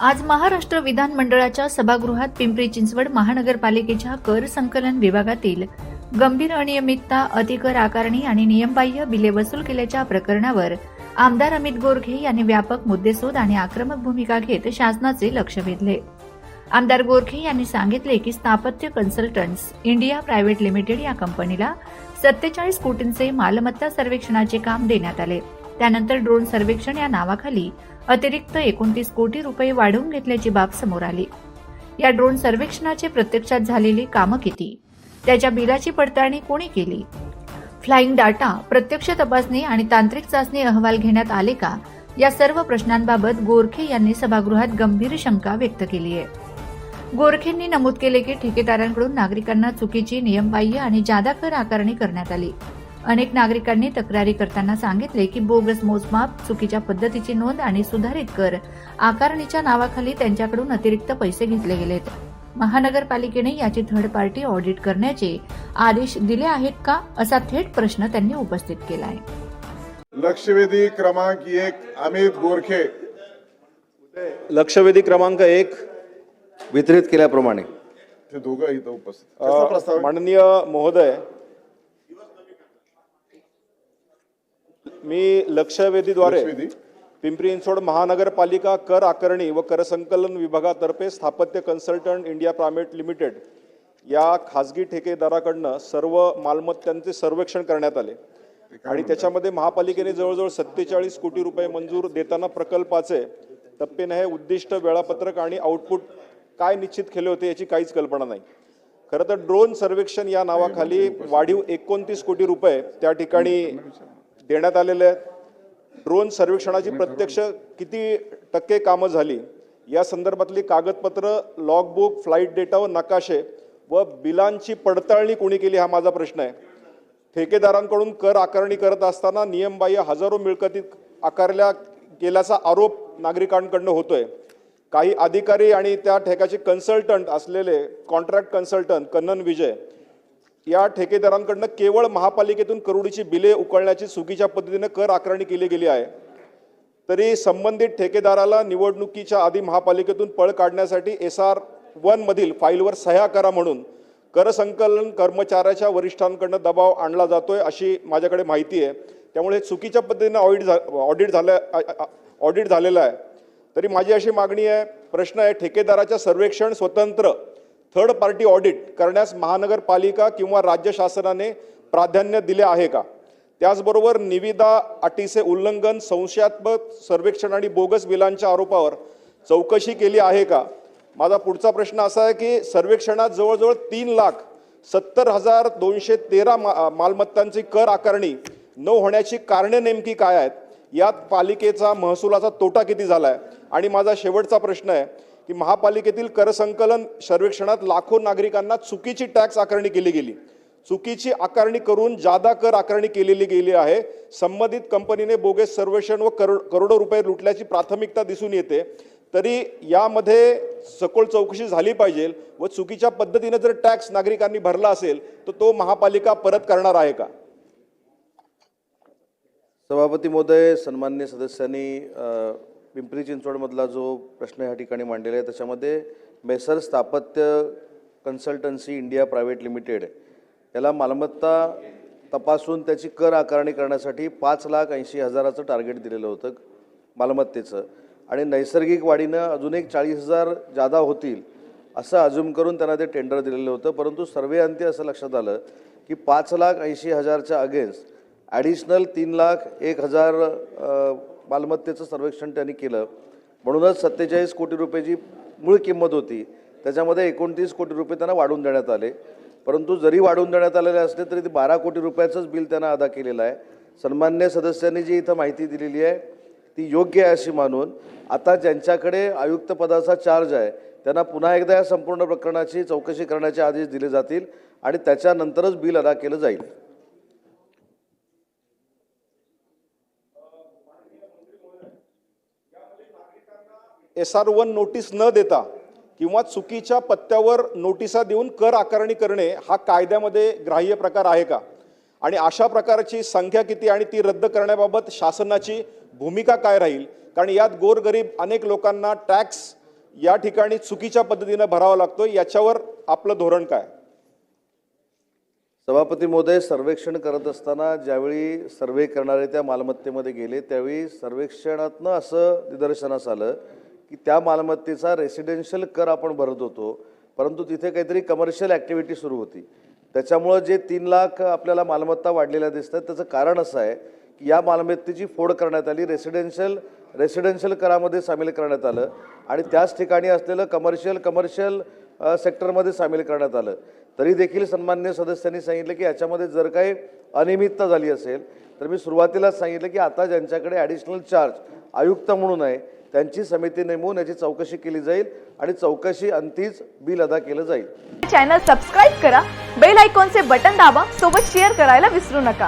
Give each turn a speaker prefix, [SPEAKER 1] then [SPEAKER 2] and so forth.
[SPEAKER 1] आज महाराष्ट्र विधानमंडळाच्या सभागृहात पिंपरी चिंचवड महानगरपालिकेच्या कर संकलन विभागातील गंभीर अनियमितता अतिकर आकारणी आणि नियमबाह्य बिले वसूल केल्याच्या प्रकरणावर आमदार अमित गोरखे यांनी व्यापक मुद्देसूद आणि आक्रमक भूमिका घेत शासनाचे लक्ष वेधले. आमदार गोरखे यांनी सांगितले की स्थापत्य कन्सल्टंट्स इंडिया प्रायव्हेट लिमिटेड या कंपनीला सत्तेचाळीस कोटींचे मालमत्ता सर्वेक्षणाचे काम देण्यात आले. त्यानंतर ड्रोन सर्वेक्षण या नावाखाली अतिरिक्त एकोणतीस कोटी रुपये वाढवून घेतल्याची बाब समोर आली. या ड्रोन सर्वेक्षणाचे प्रत्यक्षात झालेली कामं किती? त्याच्या बिलाची पडताळणी कोणी केली? फ्लाइंग डाटा प्रत्यक्ष तपासणी आणि तांत्रिक चाचणी अहवाल घेण्यात आले का? या सर्व प्रश्नांबाबत गोरखे यांनी सभागृहात गंभीर शंका व्यक्त केली आहे. गोरखेंनी नमूद केले की ठेकेदारांकडून नागरिकांना चुकीची नियमबाह्य आणि जादा कर आकारणी करण्यात आली. अनेक नागरिकांनी तक्रारी करताना सांगितले की बोगस मोजमाप चुकीच्या पद्धतीची नोंद आणि सुधारित कर आकारणीच्या नावाखाली त्यांच्याकडून अतिरिक्त पैसे घेतले गेलेत. महानगरपालिकेने याची थर्ड पार्टी ऑडिट करण्याचे आदेश दिले आहेत का असा थेट प्रश्न त्यांनी उपस्थित केला आहे
[SPEAKER 2] लक्षवेधी क्रमांक एक अमित गोरखे.
[SPEAKER 3] लक्षवेधी क्रमांक एक
[SPEAKER 4] वितरित केल्याप्रमाणे.
[SPEAKER 2] ते दोघं इथं उपस्थित. कसा प्रस्ताव आहे?
[SPEAKER 3] माननीय महोदय मी लक्षवेधीद्वारे
[SPEAKER 2] लक्षवेधी.
[SPEAKER 3] पिंपरी चिंचवड महानगरपालिका कर आकारणी व कर संकलन विभागातर्फे स्थापत्य कन्सल्टंट इंडिया प्रायव्हेट लिमिटेड या खाजगी ठेकेदाराकडनं सर्व मालमत्तांचे सर्वेक्षण करण्यात आले. आणि त्याच्यामध्ये महापालिकेने जवळजवळ सत्तेचाळीस कोटी रुपये मंजूर देताना प्रकल्पाचे टप्पेने उद्दिष्ट वेळापत्रक आणि आउटपुट काय निश्चित केले होते याची काहीच कल्पना नाही. खरं तर ड्रोन सर्वेक्षण या नावाखाली वाढीव एकोणतीस कोटी रुपये त्या ठिकाणी देण्यात आलेले आहेत ड्रोन सर्वेक्षणाची प्रत्यक्ष किती टक्के कामं झाली या संदर्भातली कागदपत्र लॉगबुक फ्लाईट डेटा व नकाशे व बिलांची पडताळणी कोणी केली हा माझा प्रश्न आहे. ठेकेदारांकडून कर आकारणी करत असताना नियमबाह्य हजारो मिळकती आकारल्या गेल्याचा आरोप नागरिकांकडनं होतोय. काही अधिकारी आणि त्या ठेकाचे कन्सल्टंट असलेले कॉन्ट्रॅक्ट कन्सल्टंट कन्नन विजय या ठेकेदारांकडनं केवळ महापालिकेतून करोडीची बिले उकळण्याची चुकीच्या पद्धतीनं कर आकारणी केली गेली आहे. तरी संबंधित ठेकेदाराला निवडणुकीच्या आधी महापालिकेतून पळ काढण्यासाठी एस आर वनमधील फाईलवर सह्या करा म्हणून कर संकलन कर्मचाऱ्याच्या वरिष्ठांकडनं दबाव आणला जातोय अशी माझ्याकडे माहिती आहे. त्यामुळे हे चुकीच्या पद्धतीनं ऑडिट झा ऑडिट झालं ऑडिट झालेलं आहे. तरी माझी अशी मागणी आहे प्रश्न आहे ठेकेदाराच्या सर्वेक्षण स्वतंत्र थर्ड पार्टी ऑडिट करण्यास महानगरपालिका किंवा राज्य शासनाने प्राधान्य दिले आहे का? त्याचबरोबर निविदा अटीचे उल्लंघन संशयात्मक सर्वेक्षण आणि बोगस बिलांच्या आरोपावर चौकशी केली आहे का? माझा पुढचा प्रश्न असा आहे की सर्वेक्षणात जवळजवळ तीन लाख सत्तर हजार दोनशे तेरा मा मालमत्तांची कर आकारणी न होण्याची कारणे नेमकी काय आहेत? यात पालिकेचा महसुलाचा तोटा किती झाला आहे आणि माझा शेवटचा प्रश्न आहे की महापालिकेतील करसंकलन सर्वेक्षणात लाखो नागरिकांना चुकीची टॅक्स आकारणी केली गेली. चुकीची आकारणी करून जादा कर आकारणी केलेली गेली आहे. संबंधित कंपनीने बोगे सर्वेक्षण व करोड करोडो रुपये लुटल्याची प्राथमिकता दिसून येते. तरी यामध्ये सखोल चौकशी झाली पाहिजे व चुकीच्या पद्धतीने जर टॅक्स नागरिकांनी भरला असेल तर तो महापालिका परत करणार आहे का?
[SPEAKER 4] सभापती महोदय सन्मान्य सदस्यांनी पिंपरी चिंचवडमधला जो प्रश्न या ठिकाणी मांडलेला आहे त्याच्यामध्ये मेसर स्थापत्य कन्सल्टन्सी इंडिया प्रायव्हेट लिमिटेड याला मालमत्ता तपासून त्याची कर आकारणी करण्यासाठी पाच लाख ऐंशी हजाराचं टार्गेट दिलेलं होतं मालमत्तेचं. आणि नैसर्गिक वाढीनं अजून एक चाळीस हजार जादा होतील असं अजूम करून त्यांना ते टेंडर दिलेलं होतं. परंतु सर्वे अंती असं लक्षात आलं की पाच लाख ऐंशी हजारच्या अगेन्स्ट ॲडिशनल तीन लाख एक हजार मालमत्तेचं सर्वेक्षण त्यांनी केलं. म्हणूनच सत्तेचाळीस कोटी रुपयाची मूळ किंमत होती त्याच्यामध्ये एकोणतीस कोटी रुपये त्यांना वाढवून देण्यात आले. परंतु जरी वाढवून देण्यात आलेले असले तरी ते बारा कोटी रुपयाचंच बिल त्यांना अदा केलेलं आहे. सन्मान्य सदस्यांनी जी इथं माहिती दिलेली आहे ती योग्य आहे अशी मानून आता ज्यांच्याकडे आयुक्तपदाचा चार्ज आहे त्यांना पुन्हा एकदा या संपूर्ण प्रकरणाची चौकशी करण्याचे आदेश दिले जातील आणि त्याच्यानंतरच बिल अदा केलं जाईल.
[SPEAKER 3] एस आर वन नोटीस न देता किंवा चुकीच्या पत्त्यावर नोटिसा देऊन कर आकारणी करणे हा कायद्यामध्ये ग्राह्य प्रकार आहे का? आणि अशा प्रकारची संख्या किती आणि ती रद्द करण्याबाबत शासनाची भूमिका काय राहील? कारण यात गोरगरीब अनेक लोकांना टॅक्स या ठिकाणी चुकीच्या पद्धतीनं भरावा लागतो. याच्यावर आपलं धोरण काय?
[SPEAKER 4] सभापती महोदय सर्वेक्षण करत असताना ज्यावेळी सर्वे करणारे त्या मालमत्तेमध्ये गेले त्यावेळी सर्वेक्षणातनं असं निदर्शनास आलं की त्या मालमत्तेचा रेसिडेन्शियल कर आपण भरत होतो. परंतु तिथे काहीतरी कमर्शियल ॲक्टिव्हिटी सुरू होती. त्याच्यामुळं जे तीन लाख आपल्याला मालमत्ता वाढलेल्या दिसतात त्याचं कारण असं आहे की या मालमत्तेची फोड करण्यात आली रेसिडेन्शियल रेसिडेन्शियल करामध्ये सामील करण्यात आलं आणि त्याच ठिकाणी असलेलं कमर्शियल कमर्शियल सेक्टरमध्ये सामील करण्यात आलं. तरी देखील सन्मान्य सदस्यांनी सांगितलं की याच्यामध्ये जर काही अनियमितता झाली असेल तर मी सुरुवातीलाच सांगितलं की आता ज्यांच्याकडे ॲडिशनल चार्ज आयुक्त म्हणून आहे त्यांची समिती नेमून याची चौकशी केली जाईल आणि चौकशी अंतीच बिल अदा केलं जाईल.
[SPEAKER 5] चॅनल सबस्क्राईब करा बेल आयकॉनचे बटन दाबा सोबत शेअर करायला विसरू नका.